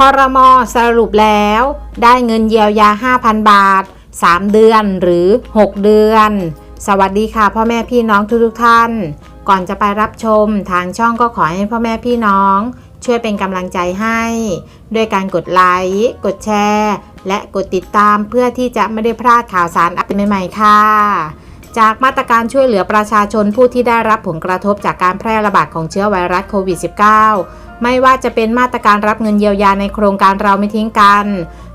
คอรมอสรุปแล้ว ได้เงินเยียวยา 5,000 บาท 3 เดือนหรือ 6 เดือน สวัสดีค่ะพ่อแม่พี่น้องทุกๆท่าน ก่อนจะไปรับชมทางช่องก็ขอให้พ่อแม่พี่น้อง ช่วยเป็นกำลังใจให้ ด้วยการกดไลค์กดแชร์ และกดติดตามเพื่อที่จะไม่ได้พลาดข่าวสารอัปเดตใหม่ๆค่ะจากมาตรการช่วยเหลือประชาชนผู้ที่ได้รับผลกระทบจากการแพร่ระบาดของเชื้อไวรัสโควิด -19 ไม่ว่าจะเป็นมาตรการรับเงินเยียวยาในโครงการเราไม่ทิ้งกัน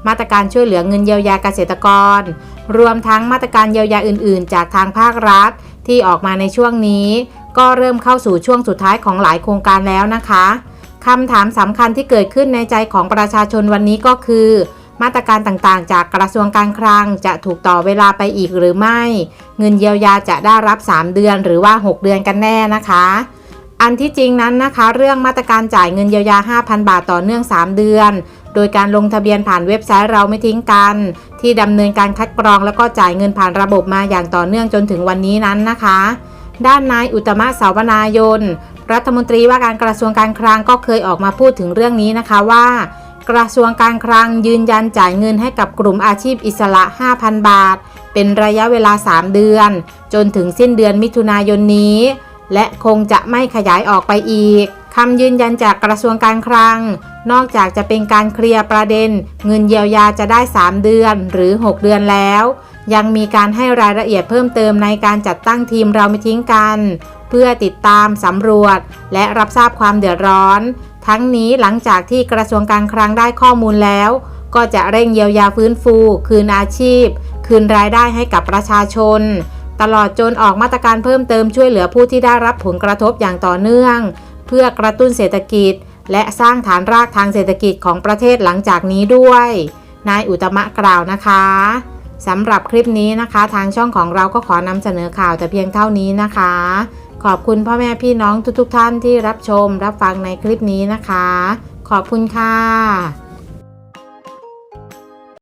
มาตรการช่วยเหลือเงินเยียวยาเกษตรกร รวมทั้งมาตรการเยียวยาอื่น ๆ จากทางภาครัฐ ที่ออกมาในช่วงนี้ ก็เริ่มเข้าสู่ช่วงสุดท้ายของหลายโครงการแล้วนะคะคำถามสำคัญที่เกิดขึ้นในใจของประชาชนวันนี้ก็คือ มาตรการต่างๆ จากกระทรวงการคลังจะถูกต่อเวลาไปอีกหรือไม่ เงินเยียวยาจะได้รับ 3 เดือนหรือว่า 6 เดือนกันแน่นะคะ อันที่จริงนั้นนะคะ เรื่องมาตรการจ่ายเงินเยียวยา 5,000 บาทต่อเนื่อง 3 เดือน โดยการลงทะเบียนผ่านเว็บไซต์เราไม่ทิ้งกัน ที่ดำเนินการคัดกรองแล้วก็จ่ายเงินผ่านระบบมาอย่างต่อเนื่องจนถึงวันนี้นั้นนะคะ ด้านนายอุตมะสาวนายน รัฐมนตรีว่าการกระทรวงการคลังก็เคยออกมาพูดถึงเรื่องนี้นะคะว่า กระทรวงการคลังยืนยันจ่ายเงินให้กับกลุ่มอาชีพอิสระ 5,000 บาท เป็นระยะเวลา 3 เดือน จนถึงสิ้นเดือนมิถุนายนนี้ และคงจะไม่ขยายออกไปอีกคำยืนยันจากกระทรวงการคลัง นอกจากจะเป็นการเคลียร์ประเด็น เงินเยียวยาจะได้ 3 เดือนหรือ 6 เดือนแล้ว ยังมีการให้รายละเอียดเพิ่มเติมในการจัดตั้งทีมเราไม่ทิ้งกัน เพื่อติดตามสำรวจ และรับทราบความเดือดร้อน ทั้งนี้หลังจากที่กระทรวงการคลังได้ข้อมูลแล้ว ก็จะเร่งเยียวยาฟื้นฟู คืนอาชีพ คืนรายได้ให้กับประชาชน ตลอดจนออกมาตรการเพิ่มเติมช่วยเหลือผู้ที่ได้รับผลกระทบอย่างต่อเนื่อง เพื่อกระตุ้นเศรษฐกิจ และสร้างฐานรากทางเศรษฐกิจของประเทศหลังจากนี้ด้วย นายอุตมะกล่าวนะคะสำหรับคลิปนี้นะคะ ทางช่องของเราก็ขอนำเสนอข่าวแต่เพียงเท่านี้นะคะ ขอบคุณพ่อแม่พี่น้องทุกๆทท่านที่รับชมรับฟังในคลิปนี้นะคะ ขอบคุณค่ะ